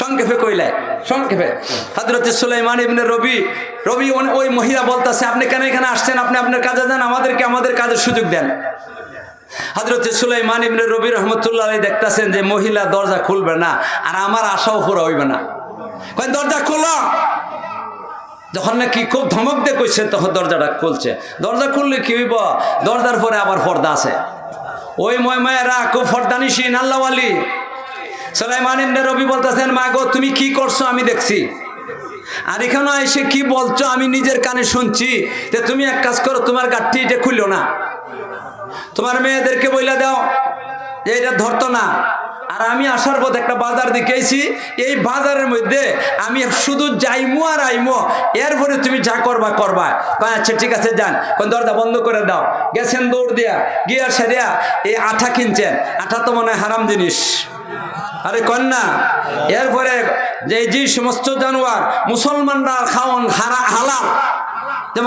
সংক্ষেপে কইলে, সংক্ষেপে। হাজরত সুলাইমান ইবনে রবি রবি ওই মহিলা বলতেছে, আপনি কেন এখানে আসছেন? আপনি আপনার কাজে যান, আমাদেরকে, আমাদের কাজের সুযোগ দেন। হজরত সুলাইমান ইবনে রবি রহমতুল্লাহ আলী দেখতেছেন যে মহিলা দরজা খুলবে না, আর আমার আশাও পুরো হইবে না। কয়, দরজা খোলো। যখন নাকি খুব ধমক দিয়ে কইছে, তখন দরজাটা খুলছে। দরজা খুললে কি হইব? দরজার পরে আবার পর্দা আছে। ওই ময় মায়েরা খুব ফর্দানিসীন আল্লাহওয়ালি। সুলাইমান ইবনে রবি বলতেছেন মা গো তুমি কি করছ আমি দেখছি। আর এখানে এসে কি বলছো আমি নিজের কানে শুনছি যে তুমি এক কাজ করো, তোমার গাঠটি এটা খুললো না। তোমার মেয়েদেরকে বইলা দাও যে এটা ধরতো না। আর আমি আসার পথ একটা বাজার দেখেছি এই বাজারের মধ্যে আমি শুধু যাইমো আর আইমো, এরপরে তুমি যা করবা করবা। আচ্ছা ঠিক আছে, যান। কোন দরজা বন্ধ করে দাও। গেছেন দৌড় দিয়া, গিয়া সেরিয়া এই আঠা কিনছেন। আঠা তো মনে হয় হারাম জিনিস। আরে কন্যা, এরপরে যে যে সমস্ত জানোয়ার, মুসলমানরা খাওয়ান হারা হালাল।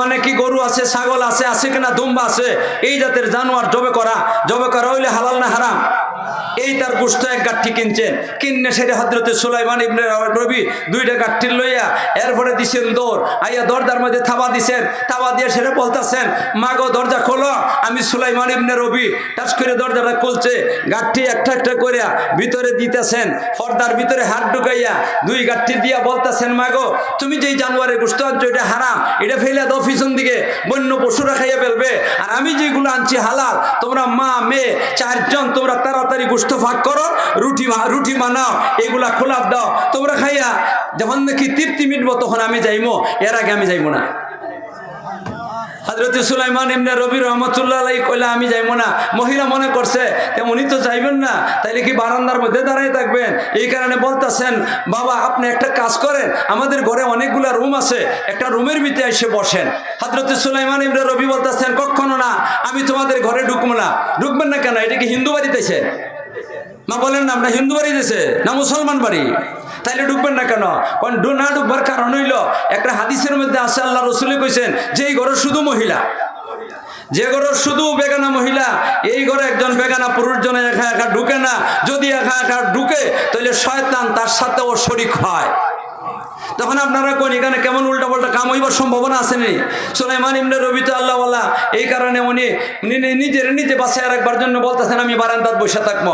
মানে কি গরু আছে, ছাগল আছে আছে কিনা দুম্বা আছে, এই জাতের জানোয়ার জবে করা জবে করা হইলে হালাল না হারাম? এই তার গোষ্ঠ এক গাঠি কিনছেন। কিনে সেটা হজরতে সুলাইমান ইবনে রবি দুইটা গাঠি লইয়া এরপরে দিছেন দৌড়। আইয়া দরজার মধ্যে থাবা দিছেন। থাবা দিয়ে সেটা বলতেছেন, মাগো, দরজা খোলো, আমি সুলাইমান ইবনে রবি। টাচ করে দরজাটা খুলছে। গাঠি একটা একটা করিয়া ভিতরে দিতেছেন। পর্দার ভিতরে হাত ঢুকাইয়া দুই গাঠি দিয়া বলতেছেন, মাগো, তুমি যেই জানুয়ারের গোষ্ঠ আনছো, এটা হারাম। এটা ফেলে দাও পিছন দিকে। বন্য পশুরা খাইয়া ফেলবে। আর আমি যেগুলো আনছি হালাল, তোমরা মা, মেয়ে, চারজন, তোমরা তাড়াতাড়ি গোষ্ঠ ভাগ করো, রুটি রুটি বানাও, এগুলা খোলা দাও। তোমরা খাইয়া যখন নাকি তৃপ্তি মিটবো, তখন আমি যাইমো, এর আগে আমি যাইবো না। হজরত সুলাইমান ইমনে রবি রহমতুল্লাহ আলাই কইলে, আমি যাইবো না। মহিলা মনে করছে উনি তো যাইবেন না, তাইলে কি বারান্দার মধ্যে দাঁড়াই থাকবেন? এই কারণে বলতেছেন, বাবা, আপনি একটা কাজ করেন, আমাদের ঘরে অনেকগুলা রুম আছে, একটা রুমের ভিতরে এসে বসেন। হজরত সুলাইমান ইমনে রবি বলতেছেন, কখনো না, আমি তোমাদের ঘরে ঢুকবো না। ঢুকবেন না কেন? এটা কি হিন্দু বাড়িতেছে মা বলেন না, আমরা হিন্দু বাড়ি দিয়েছে না মুসলমান বাড়ি? তাইলে ঢুকবেন না কেন? কারণ না ঢুকবার কারণ হইল, একটা হাদিসের মধ্যে আছে, আল্লাহ রসুলে কইছেন যে এই ঘরের শুধু মহিলা, যে ঘরের শুধু বেগানা মহিলা, এই ঘরে একজন বেগানা পুরুষ জনে একা একা ঢুকে না, যদি একা একা ঢুকে তাহলে শয়তান তার সাথে ও শরিক হয়। তখন আপনারা কোন, এখানে কেমন উল্টা পাল্টা কাম হইবার সম্ভাবনা আছে নি সুলাইমান ইমনে রবি তো আল্লাহওয়ালা এই কারণে উনি নিজের, নিজে বাসায় রাখবার জন্য বলতেছেন, আমি বারান্দাত বসে থাকব।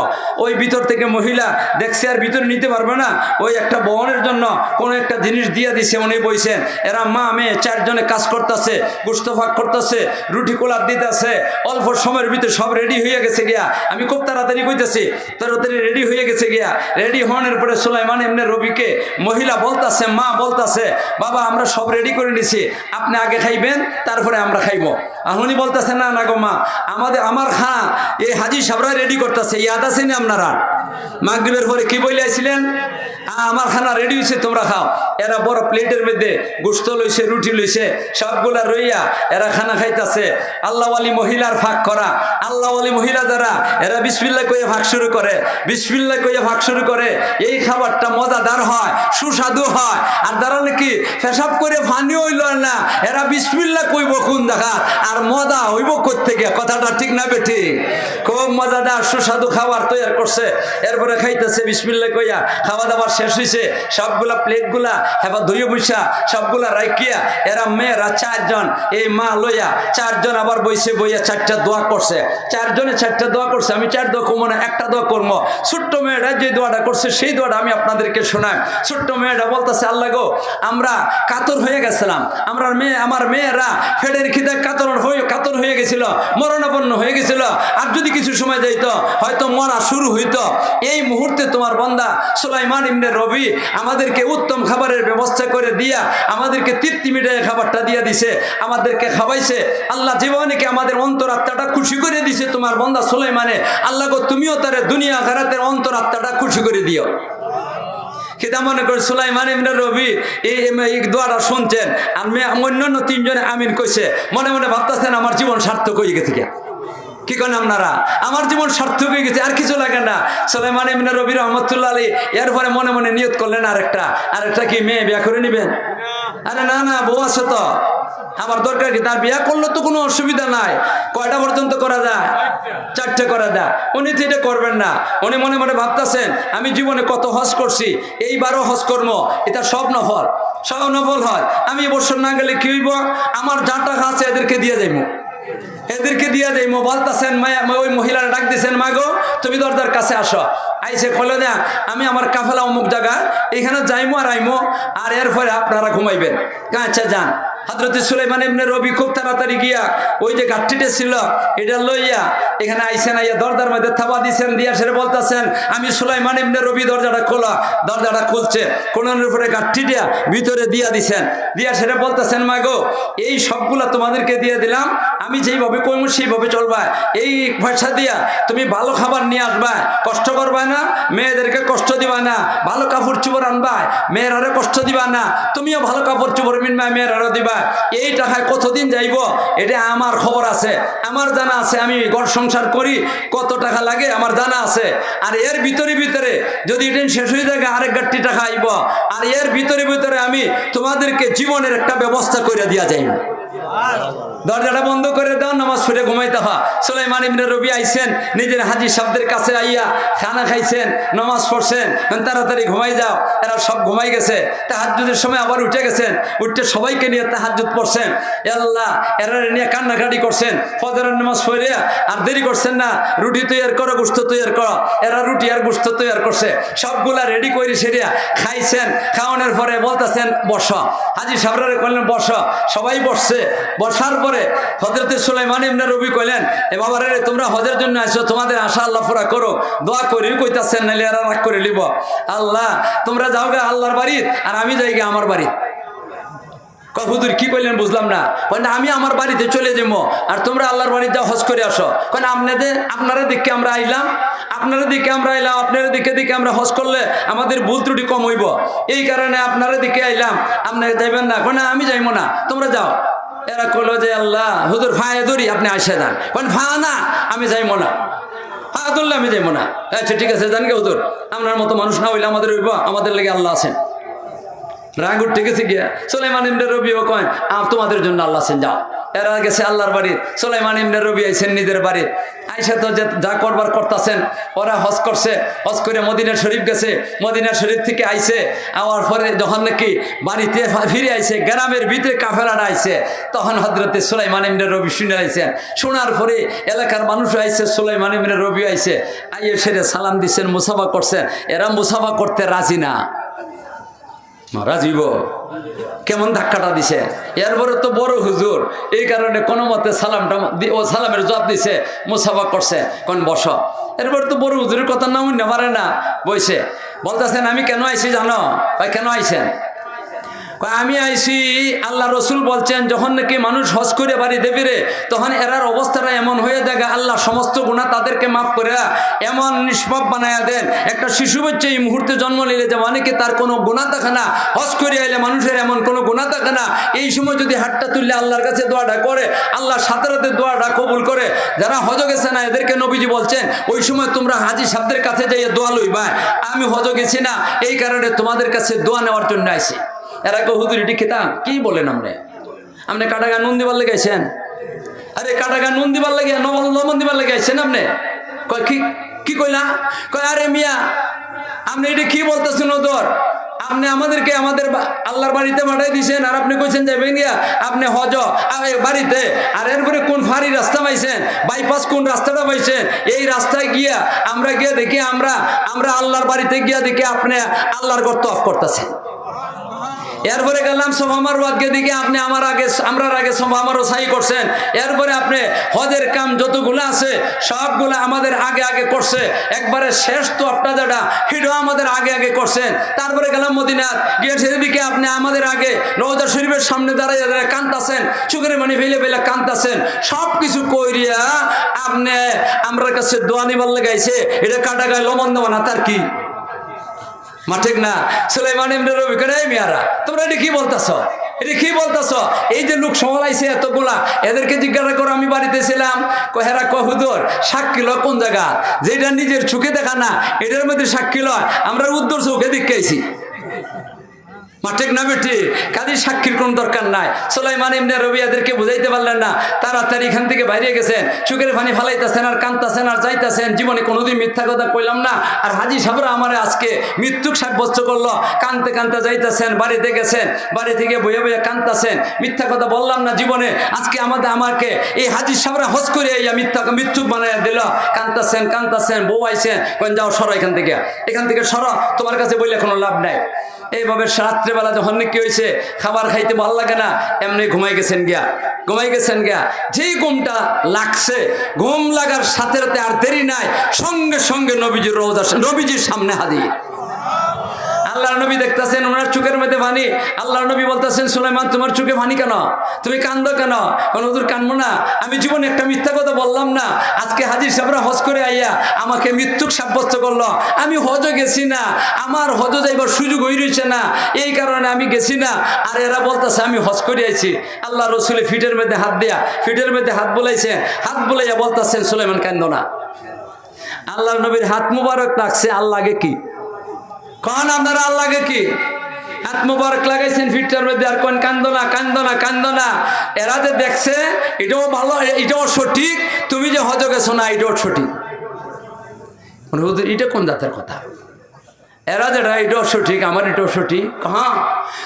ওই ভিতর থেকে মহিলা দেখছে, আর ভিতরে নিতে পারবে না। ওই একটা বহনের জন্য কোনো একটা জিনিস দিয়ে দিছে, উনি বইছেন, এরা মা, মেয়ে, চারজনে কাজ করতেছে গুস্ত ভাগ করতেছে, রুটি কোলার দিতেছে, অল্প সময়ের ভিতরে সব রেডি হয়ে গেছে গিয়া। আমি খুব তাড়াতাড়ি কইতেছি, তাড়াতাড়ি রেডি হয়ে গেছে গিয়া। রেডি হওয়ার পরে সুলাইমান এমনি রবিকে মহিলা বলতাছে, মা বলতাছে, বাবা, আমরা সব রেডি করে নিছি। আপনি আগে খাইবেন, তারপরে আমরা খাইব। আহনি বলতেছে, না না গো মা, আমাদের, আমার খা এই হাজি সাবরা রেডি করতেছে ইয়াদ আছেন আপনারা। মাগরিবের পরে কি বলে আইছিলেন? আ, আমার খানা রেডি হয়েছে তোমরা খাও। এরা বড় প্লেটের মধ্যে গোস্ত লইছে রুটি লইছে সবগুলা রইয়া এরা খানা খাইতাছে। আল্লাহওয়ালি মহিলার ফাঁক করা। আল্লাহওয়ালি মহিলা যারা এরা বিসমিল্লা কইয়া ভাগ শুরু করে। বিসমিল্লা কইয়া ভাগ শুরু করে। এই খাবারটা মজাদার হয় সুস্বাদু হয়। আর যারা নাকি পেশাব করে ফানি হইল না এরা বিসমিল্লা কইব কোন দেখা আর মজা হইব থেকে কথাটা ঠিক না বেঠি। খুব মজাদার সুস্বাদু খাবার তৈরি করছে। এরপরে খাইতেছে বিসমিল্লা কইয়া খাওয়া দাওয়া শেষ হয়েছে সবগুলা প্লেটগুলা হেবা ধুয়ে বইসা, সবগুলা রাখিয়া এরা মেয়েরা চারজন, এই মা লইয়া, চারজন আবার বইসে বইয়া চারটা দোয়া করছে। চারজনে চারটা দোয়া করছে, আমি চার দোয়া করব না, একটা দোয়া করব। ছোট্ট মেয়েরা যে দোয়াটা করছে, সেই দোয়াটা আমি আপনাদেরকে শোনাই। ছোট্ট মেয়েটা বলতেছে, আল্লাহ গো, আমরা কাতর হয়ে গেছিলাম। আমরা মেয়ে, আমার মেয়েরা ফেডের খিদে কাতর হয়ে কাতর হয়ে গেছিল, মরণাপন্ন হয়ে গেছিল। আর যদি কিছু সময় যাইতো, হয়তো মরা শুরু হইতো। এই মুহূর্তে তোমার বন্দা সুলাইমান ইমনে রবি আমাদেরকে উত্তম খাবারের ব্যবস্থা করে দিয়া আমাদেরকে তৃপ্তি মিটাই খাবারটা দিয়া দিছে, আমাদেরকে খাওয়াইছে। আল্লাহ জীবনীকে আমাদের অন্তরাত্মাটা খুশি করে দিছে তোমার বন্দা সুলাইমানে? আল্লাহ গো, তুমিও তার দুনিয়া খারাতের অন্তরাত্মাটা খুশি করে দিও। কিতা মনে করে সুলাইমান ইবনে রবি এই দোয়াটা শুনছেন। আর অন্যান্য তিনজনে আমিন কইছে। মনে মনে ভাবতেছেন আমার জীবন সার্থক হয়ে গেছে কি করেন আপনারা? আমার জীবন সার্থক হয়ে গেছে, আর কিছু লাগে না। সুলাইমান ইবনে রবি রহমতুল্লাহ আলী এরপরে মনে মনে নিয়ত করলেন আরেকটা। আরেকটা কি? মেয়ে বিয়া করে নিবেন? আরে না না, বউ আছে তো। আমার দরকার কি? তার বিয়া করলে তো কোনো অসুবিধা নাই। কয়টা পর্যন্ত করা যায়? চারটে করা যায়। উনি তো এটা করবেন না। উনি মনে মনে ভাবতেছেন, আমি জীবনে কত হজ করছি, এইবারও হজ কর্ম এটা সব নফল। সব নফল হয়। আমি এবছর না গেলে কি হইব? আমার যা টাকা আছে এদেরকে দিয়ে যাইব। এদেরকে দিয়ে দেয় মো বলতাছেন মায়া ওই মহিলারা ডাক দিছেন মা গো তুমি দরজার কাছে আসো। আইসে কলে দেয়া আমি আমার কাফেলা অমুক জায়গা, এখানে যাইমো আর আইমো, আর এর ফলে আপনারা ঘুমাইবেন। আচ্ছা যান। হজরত সুলাইমান এমনি রবি খুব তাড়াতাড়ি গিয়া ওই যে গাঠটিতে ছিল, এটা লইয়া এখানে আইসেন আইয়া দরজার মধ্যে থাবা দিছেন, দিয়া সেরে বলতেছেন, আমি সুলাইমান এমনি রবি দরজাটা খোলা, দরজাটা খুলছে। কোনের উপরে গাঠটিটা ভিতরে দিয়া দিছেন। দিয়া সেরে বলতেছেন মা গো এই সবগুলা তোমাদেরকে দিয়ে দিলাম আমি যেইভাবে কইম, সেইভাবে চলবা এই পয়সা দিয়া তুমি ভালো খাবার নিয়ে আসবা কষ্ট করবা না, মেয়েদেরকে কষ্ট দিবা না। ভালো কাপড় চোপড় আনবা মেয়েরারে কষ্ট দিবা না। তুমিও ভালো কাপড় চোপড় মিনবা মেয়েরারও দিবা এই টাকায় কতদিন যাইব? এটা আমার খবর আছে। আমার জানা আছে, আমি ঘর সংসার করি, কত টাকা লাগে আমার জানা আছে। আর এর ভিতরে ভিতরে যদি এটা শেষ হয়ে যায়, আরেক গাঠটি টাকা আইব। আর এর ভিতরে ভিতরে আমি তোমাদেরকে জীবনের একটা ব্যবস্থা করে দিয়া যাইব। দরজাটা বন্ধ করে দাও, নামাজ পড়ে ঘুমাইতে হয়। সুলাইমান ইবনে রবি আইছেন, নিজের হাজির শব্দের কাছে আইয়া খানা খাইছেন, নামাজ পড়ছেন তাড়াতাড়ি ঘুমাই যাও, এরা সব ঘুমাই গেছে তাহাজুদের সময় আবার উঠে গেছেন, উঠে সবাইকে নিয়ে তাহাজুদ পড়ছেন। আল্লাহ, এরা নিয়ে কান্নাকাটি করছেন, ফজরের নামাজ পড়ে আর দেরি করছেন না, রুটি তৈরি করো গোস্ত তৈরি করো। এরা রুটি আর গোস্ত তৈরি করছে, সবগুলা রেডি করে সেরিয়া খাইছেন, খাওয়ানোর পরে বলতেছেন, বস। হাজি সাবরারে করলেন বস। সবাই বসছে, বসার পরে হজরতে সুলাইমান ইবনে রবি কইলেন, এ বাবা রে তোমরা হজের জন্য আসো তোমাদের আশা আল্লাহ পুরা করো। দোয়া করি কইতাছেন, নাইলে এরা রাগ করে লিব। আল্লাহ, তোমরা যাও গা আল্লাহর বাড়ির আর আমি যাই গে আমার বাড়ি কয় কি কইলেন বুঝলাম না। না, আমি আমার বাড়িতে চলে যাব আর তোমরা আল্লাহর বাড়িতে হজ করে আসো। না, আপনাদের, আপনারা দিকে আমরা আইলাম, আপনারা দিকে আমরা আইলাম, আপনারা দিকে দিকে আমরা হজ করলে আমাদের ভুল ত্রুটি কম হইব। এই কারণে আপনারা দিকে আইলাম, আপনারা যাইবেন না। না, আমি যাইবো না, তোমরা যাও। এরা কলো যে আল্লাহ, হুজুর ফায়ে দৌড়ি, আপনি আসে যান। কারণ ফা না, আমি যাই না। ফা দৌড়লে আমি যাই না। আচ্ছা ঠিক আছে জান হুজুর। আপনার মতো মানুষ না হইলে আমাদের হইব, আমাদের লেগে আল্লাহ আছেন। রাগ ঠিক গেছে গিয়া সোলেমান ইমনে রবিও কয় তোমাদের জন্য আল্লাহ আছেন, যাও। এরা গেছে আল্লাহর বাড়ি। সোলাইমান ইমনে রবি আইছেন নিজের বাড়ি। আইসা তো যে যা করবার করতেছেন, ওরা হজ করছে। হজ করে মদিনা শরীফ গেছে। মদিনা শরীফ থেকে আইছে। আওয়ার পরে যখন নাকি বাড়িতে ফিরে আইছে, গ্রামের ভিতরে কাফেলাটা আইছে, তখন হজরতে সোলাইমান ইমনে রবি শুনে আইছেন। শোনার পরে এলাকার মানুষ আইছে, সোলাইমান ইমনে রবি আইছে। আইয়ে সেরে সালাম দিচ্ছেন মুসাফা করছেন। এরা মুসাফা করতে রাজি না। রাজীব কেমন ধাক্কাটা দিছে? এরপরে তো বড় হুজুর এই কারণে কোনো মতে সালামটা ও সালামের জবাব দিছে মুসাফা করছে কোন বস। এরপরে তো বড় হুজুরের কথা না উঠতে পারে না বইছে। বলতেছেন আমি কেন আইছি জানো? ভাই কেন আইছেন? কয়, আমি আইসি আল্লাহ রসুল বলছেন, যখন নাকি মানুষ হজ করে বাড়িতে ফিরে তখন এরার অবস্থাটা এমন হয়ে যায় আল্লাহ সমস্ত গুণা তাদেরকে মাফ করে এমন নিষ্পাপ বানায়া দেন। একটা শিশু বাচ্চা এই মুহূর্তে জন্ম নিলে যে অনেকে তার কোনো গুণা থাকে না, হজ করে আইলে মানুষের এমন কোনো গুণা থাকে না। এই সময় যদি হাতটা তুললে আল্লাহর কাছে দোয়াটা করে, আল্লাহ সাথে রাতে দোয়াটা কবুল করে, যারা হজ গেছে না, এদেরকে নবীজি বলছেন, ওই সময় তোমরা হাজি সাহেবদের কাছে যাইয়ে দোয়া লইবা। আমি হজ গেছি না, এই কারণে তোমাদের কাছে দোয়া নেওয়ার জন্য আইছি। এরা কেউ হুদুর খেতাম কি বলেন আপনি? আপনি কাটাগা নুন দিবার লেগেছেন আরে কাটাগা নুন দিবার লাগে লবণ দিবার লেগেছেন আপনি? কয়, কি কি কইলা? কয়, আরে মিয়া, আপনি এটি কি বলতেছেন, ওদর? আপনি আমাদেরকে আমাদের আল্লাহর বাড়িতে পাঠাই দিয়েছেন আর আপনি কইছেন যাবেন গিয়া আপনি হজ বাড়িতে, আর এরপরে কোন ফাঁড়ি রাস্তা পাইছেন, বাইপাস কোন রাস্তাটা পাইছেন, এই রাস্তায় গিয়া আমরা গিয়ে দেখি, আমরা আমরা আল্লাহর বাড়িতে গিয়া দেখি আপনি আল্লাহর গর্ত অফ করতেছেন। এরপরে গেলাম সোমামার বাদকে দিকে আপনি আমার আগে, আমরার আগে সোমামারও সাই করছেন। এরপরে আপনি হজের কাম যতগুলো আছে, সবগুলো আমাদের আগে আগে করছে। একবারে শেষ তো আপনার যেটা হিডো আমাদের আগে আগে করছেন। তারপরে গেলাম মদিনাথ গিয়ে সেদিকে আপনি আমাদের আগে নওজার শরীফের সামনে দাঁড়াই দাঁড়ায় কান্তাছেন চুকের মানি ফেলে ফেলে কান্তাছেন সব কিছু কইরিয়া আপনি আমরার কাছে দোয়া নিবার লাগাইছে, এটা কাটা গায়ে লবণ দেওয়া না, তার কি? মা, ঠিক না? সুলাইমান ইবনে রবি, কেন এই মিয়ারা? তোমরা এটা কি বলতেছ? এটা কি বলতেছ? এই যে লোক সমালাইছে এতগুলা, এদেরকে জিজ্ঞাসা করো, আমি বাড়িতে ছিলাম। কহেরা কহুদর সাক্ষী লয় কোন জায়গা? যেটা নিজের চোখে দেখা না, এটার মধ্যে সাক্ষী লয়। আমরা উদ্দর চোখে দেখেছি মা ঠিক না, বেটি কাজী সাক্ষীর কোন দরকার নাই। সোলাইমান ইবনে রবিয়াদেরকে বুঝাইতে পারলেন না। তারা তাড়াতাড়ি এখান থেকে বাইরে গেছেন। চুকের পানি ফালাইতেছেন আর কান্তাছেন আর যাইতেছেন। জীবনে কোনোদিন মিথ্যা কথা কইলাম না। আর হাজি সাহেবরা আমার আজকে মৃত্যুক সাব্যস্ত করল। কানতে কানতে যাইতেছেন, বাড়িতে গেছেন। বাড়ি থেকে বইয়ে বইয়ে কান্তাছেন মিথ্যা কথা বললাম না জীবনে। আজকে আমাদের, আমাকে এই হাজি সাহেবরা হস করে ইয়া মিথ্যা মিথ্যুক বানাইয়া দিল। কান্তাছেন কান্তাছেন বউ আইছেন। যাও, সরো এখান থেকে। এখান থেকে সরো। তোমার কাছে বললে কোনো লাভ নাই। এইভাবে রাত্রেবেলা যখন কি হয়েছে খাবার খাইতে ভালো লাগে না, এমনি ঘুমাই গেছেন গিয়া। ঘুমাই গেছেন গিয়া, যেই ঘুমটা লাগছে, ঘুম লাগার সাথে সাথে আর দেরি নাই, সঙ্গে সঙ্গে নবীজির রোজ আসে, নবীজির সামনে হাজির। আল্লাহ নবী দেখতেছেন, ওনার চোখের মধ্যে ভানি। আল্লাহ নবী বলতেছেন, সুলাইমান, তোমার চোখে ভানি কেন? তুমি কান্দো কেন? কোন হুজুর কানবো না? আমি জীবনে একটা মিথ্যা কথা বললাম না। আজকে হাজির সাহেবরা হজ করে আইয়া আমাকে মৃত্যুক সাব্যস্ত করল। আমি হজও গেছি না। আমার হজ যাইবার সুযোগ হয়ে রয়েছে না। এই কারণে আমি গেছি না। আর এরা বলতেছে, আমি হজ করে আইছি। আল্লাহ রসুলে ফিটের মধ্যে হাত দেয়া, ফিটের মধ্যে হাত বলাইছেন হাত বলাইয়া বলতেছেন, সুলাইমান, কান্দো না। আল্লাহ নবীর হাত মুবারক লাগছে আল্লাহকে কি? কন আপনারা আল্লাহকে কি? হাত মুবারক লাগাইছেন ফিটটার মধ্যে, আর কোন কান্দো না কান্দো না কান্দো না। এরা যে দেখছে, এটাও ভালো এটাও সঠিক। তুমি যে হজ গেছো না, এটাও সঠিক। এটা কোন জাতের কথা? এরা যেটা, এটাও সঠিক, আমার এটাও সঠিক। হ্যাঁ।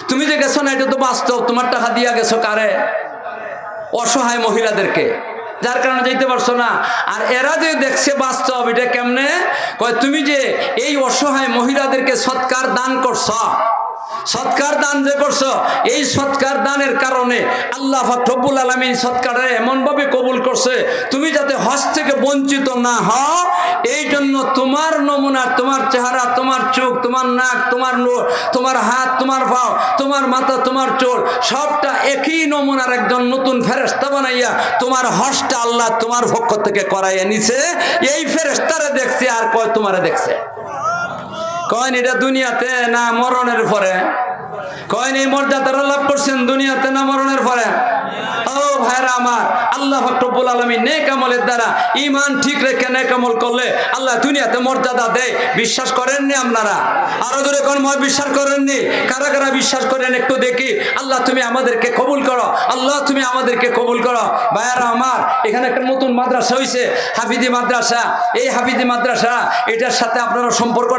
তুমি যে গেছো না, এটা তো বাস্তব। তোমার টাকা দিয়া গেছো কারে? অসহায় মহিলাদেরকে। যার কারণে যাইতে পারছ না। আর এরা যে দেখছে বাস্তব, এটা কেমনে? কয়, তুমি যে এই অসহায় মহিলাদেরকে সৎকার দান করছ সৎকার দান যে করছ, এই সৎকার দানের কারণে আল্লাহ ফকরবুল আলমিন সৎকারে এমনভাবে কবুল করছে, তুমি যাতে হজ থেকে বঞ্চিত না হও এই জন্য তোমার নমুনা, তোমার চেহারা, তোমার চোখ, তোমার নাক, তোমার নোর, তোমার হাত, তোমার পাও, তোমার মাথা, তোমার চোর, সবটা একই নমুনার একজন নতুন ফেরেস্তা বানাইয়া তোমার হজটা আল্লাহ তোমার পক্ষ থেকে করাইয়া নিছে। এই ফেরেস্তারে দেখছে আর কয় তোমারে দেখছে? কয়েন এটা দুনিয়াতে না মরণের পরে? কয়েন এই মর্যাদাটা লাভ করছেন দুনিয়াতে না মরণের পরে? ও ভাইরা আমার, আল্লাহ ফকরবুল আলমী নেক আমলের দ্বারা ইমান ঠিক রেখে নেক আমল করলে আল্লাহ দুনিয়াতে মর্যাদা দেয়। বিশ্বাস করেননি আপনারা? আরও দূরে কোন ময় বিশ্বাস করেননি? কারা কারা বিশ্বাস করেন একটু দেখি। আল্লাহ তুমি আমাদেরকে কবুল করো। আল্লাহ তুমি আমাদেরকে কবুল করো। ভাইয়ারা আমার, এখানে একটা নতুন মাদ্রাসা হয়েছে হাফিদি মাদ্রাসা। এই হাফিদি মাদ্রাসা, এটার সাথে আপনারা সম্পর্ক